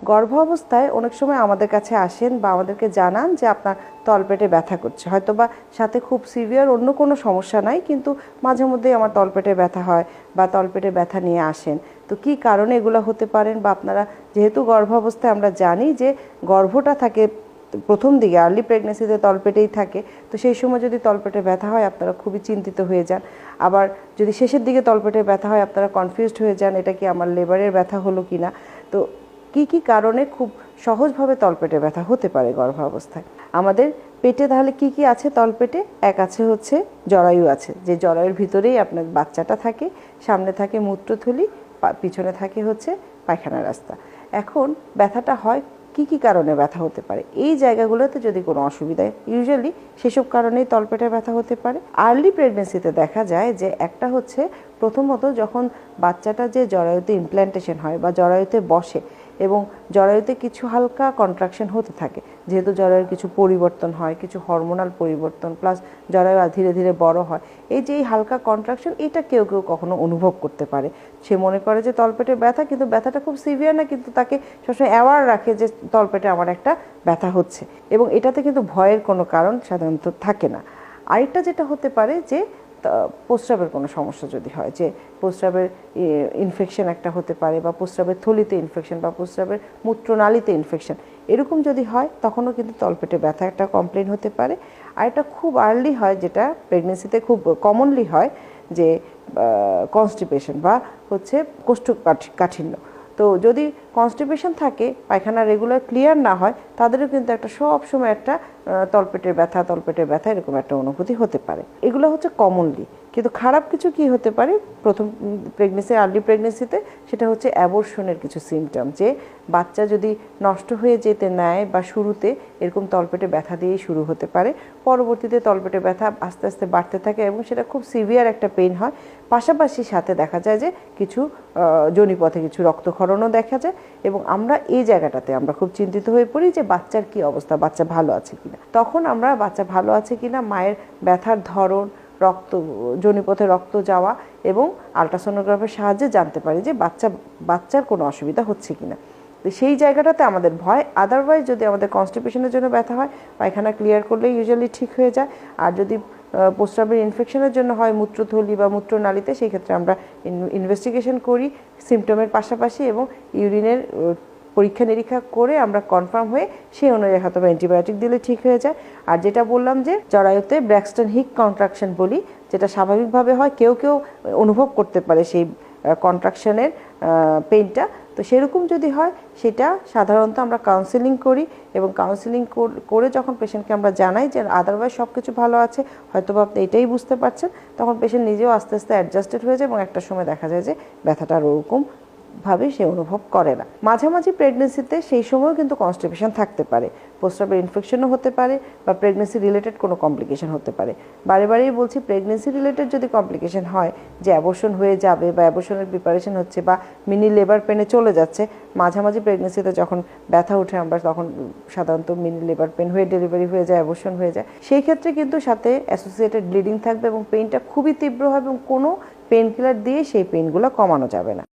গর্ভ অবস্থায় অনেক সময় আমাদের কাছে আসেন বা আমাদেরকে জানান যে আপনার তলপেটে ব্যথা করছে। হয়তো বা সাথে খুব সিভিয়ার অন্য কোনো সমস্যা নাই, কিন্তু মাঝে মধ্যেই আমার তলপেটে ব্যথা হয় বা তলপেটে ব্যথা নিয়ে আসেন। তো কি কারণে এগুলো হতে পারেন বা আপনারা যেহেতু গর্ভ অবস্থায় আমরা জানি যে গর্ভটা থাকে প্রথম দিকে আর্লি প্রেগনেন্সিতে তলপেটেই থাকে, তো সেই সময় যদি তলপেটে ব্যথা হয় আপনারা খুবই চিন্তিত হয়ে যান। আবার যদি শেষের দিকে তলপেটে ব্যথা হয় আপনারা কনফিউজড হয়ে যান, এটা কি আমার লেবারের ব্যথা হলো কি না তো কি কি কারণে খুব সহজভাবে তলপেটে ব্যথা হতে পারে গর্ভাবস্থায়? আমাদের পেটে তাহলে কি কি আছে তলপেটে? এক আছে হচ্ছে জরায়ু আছে, যে জরায়ুর ভিতরেই আপনার বাচ্চাটা থাকে, সামনে থাকে মূত্রথলি পিছনে থাকে হচ্ছে পায়খানা রাস্তা। এখন ব্যথাটা হয় কি কি কারণে ব্যথা হতে পারে? এই জায়গাগুলোতে যদি কোনো অসুবিধা ইউজুয়ালি সেসব কারণেই তলপেটে ব্যথা হতে পারে। আর্লি প্রেগনেন্সিতে দেখা যায় যে একটা হচ্ছে প্রথমত যখন বাচ্চাটা যে জরায়ুতে ইমপ্ল্যান্টেশন হয় বা জরায়ুতে বসে এবং জরায়ুতে কিছু হালকা কন্ট্রাকশন হতে থাকে। যেহেতু জরায়ুর কিছু পরিবর্তন হয়, কিছু হরমোনাল পরিবর্তন প্লাস জরায়ু ধীরে ধীরে বড় হয়, এই যে এই হালকা কন্ট্রাকশন এটা কেউ কেউ কখনো অনুভব করতে পারে। সে মনে করে যে তলপেটে ব্যথা, কিন্তু ব্যথাটা খুব সিভিয়ার না, কিন্তু তাকে সবসময় অ্যাওয়ার রাখে যে তলপেটে আমার একটা ব্যথা হচ্ছে। এবং এটাতে কিন্তু ভয়ের কোনো কারণ সাধারণত থাকে না। আরেকটা যেটা হতে পারে যে প্রস্রাবের কোনো সমস্যা যদি হয়, যে প্রস্রাবের ইনফেকশন একটা হতে পারে বা প্রস্রাবের থলিতে ইনফেকশন বা প্রস্রাবের মূত্রনালীতে ইনফেকশন এরকম যদি হয়, তখনও কিন্তু তলপেটে ব্যথা একটা কমপ্লেন হতে পারে। আর এটা খুব আর্লি হয়, যেটা প্রেগনেন্সিতে খুব কমনলি হয়, যে কনস্টিপেশন বা হচ্ছে কোষ্ঠকাঠিন্য। তো যদি কনস্টিপেশন থাকে, পায়খানা রেগুলার ক্লিয়ার না হয়, তাদেরও কিন্তু একটা সব সময় একটা তলপেটের ব্যথা তলপেটের ব্যথা এরকম একটা অনুভূতি হতে পারে। এগুলো হচ্ছে কমনলি কিন্তু খারাপ কিছু কি হতে পারে? প্রথম প্রেগনেন্সি আর্লি প্রেগনেন্সিতে সেটা হচ্ছে অ্যাবর্শনের কিছু সিমটম যে বাচ্চা যদি নষ্ট হয়ে যেতে নেয় বা শুরুতে এরকম তলপেটে ব্যথা দিয়েই শুরু হতে পারে, পরবর্তীতে তলপেটে ব্যথা আস্তে আস্তে বাড়তে থাকে এবং সেটা খুব সিভিয়ার একটা পেইন হয়। পাশাপাশি সাথে দেখা যায় যে কিছু জনিপথে কিছু রক্তক্ষরণও দেখা যায় এবং আমরা এই জায়গাটাতে আমরা খুব চিন্তিত হয়ে পড়ি যে বাচ্চার কি অবস্থা, বাচ্চা ভালো আছে কিনা। তখন আমরা বাচ্চা ভালো আছে কিনা, মায়ের ব্যথার ধরন, রক্ত জনিপথে রক্ত যাওয়া এবং আলট্রাসোনোগ্রাফের সাহায্যে জানতে পারি যে বাচ্চা, বাচ্চার কোনো অসুবিধা হচ্ছে কিনা। তো সেই জায়গাটাতে আমাদের ভয় আদারওয়াইজ যদি আমাদের কনস্টিপেশনের জন্য ব্যথা হয়, পায়খানা ক্লিয়ার করলে ইউজুয়ালি ঠিক হয়ে যায়। আর যদি প্রস্রাবের ইনফেকশনের জন্য হয় মূত্রথলি বা মূত্রনালীতে, সেই ক্ষেত্রে আমরা ইনভেস্টিগেশন করি সিমটমের পাশাপাশি এবং ইউরিনের পরীক্ষা নিরীক্ষা করে আমরা কনফার্ম হয়ে সেই অনুযায়ী হয়তো অ্যান্টিবায়োটিক দিলে ঠিক হয়ে যায়। আর যেটা বললাম যে জরায়ুতে ব্র্যাক্সটন হিক কন্ট্রাকশন বলি, যেটা স্বাভাবিকভাবে হয়, কেউ কেউ অনুভব করতে পারে সেই কন্ট্রাকশনের পেইনটা তো সেরকম যদি হয়, সেটা সাধারণত আমরা কাউন্সেলিং করি এবং কাউন্সেলিং করে যখন পেশেন্টকে আমরা জানাই যে আদারওয়াইজ সব কিছু ভালো আছে হয়তো বা আপনি এটাই বুঝতে পারছেন, তখন পেশেন্ট নিজেও আস্তে আস্তে অ্যাডজাস্টেড হয়ে যায় এবং একটা সময় দেখা যায় যে ব্যথাটা আর ওরকম ভাবে সে অনুভব করে না। মাঝামাঝি প্রেগনেন্সিতে সেই সময়ও কিন্তু কনস্টিপেশন থাকতে পারে। প্রস্রাবের ইনফেকশনও হতে পারে বা প্রেগনেন্সি রিলেটেড কোনো কমপ্লিকেশন হতে পারে। বারে বারেই বলছি প্রেগনেন্সি রিলেটেড যদি কমপ্লিকেশন হয়, যে অ্যাবর্শন হয়ে যাবে বা অ্যাবর্শনের প্রিপারেশন হচ্ছে বা মিনি লেবার পেনে চলে যাচ্ছে, মাঝামাঝি প্রেগনেন্সিতে যখন ব্যথা উঠে আমরা তখন সাধারণত মিনি লেবার পেন হয়ে ডেলিভারি হয়ে যায় অ্যাবর্শন হয়ে যায়। সেই ক্ষেত্রে কিন্তু সাথে অ্যাসোসিয়েটেড ব্লিডিং থাকবে এবং পেইনটা খুবই তীব্র হবে এবং কোনো পেন কিলার দিয়ে সেই পেনগুলো কমানো যাবে না।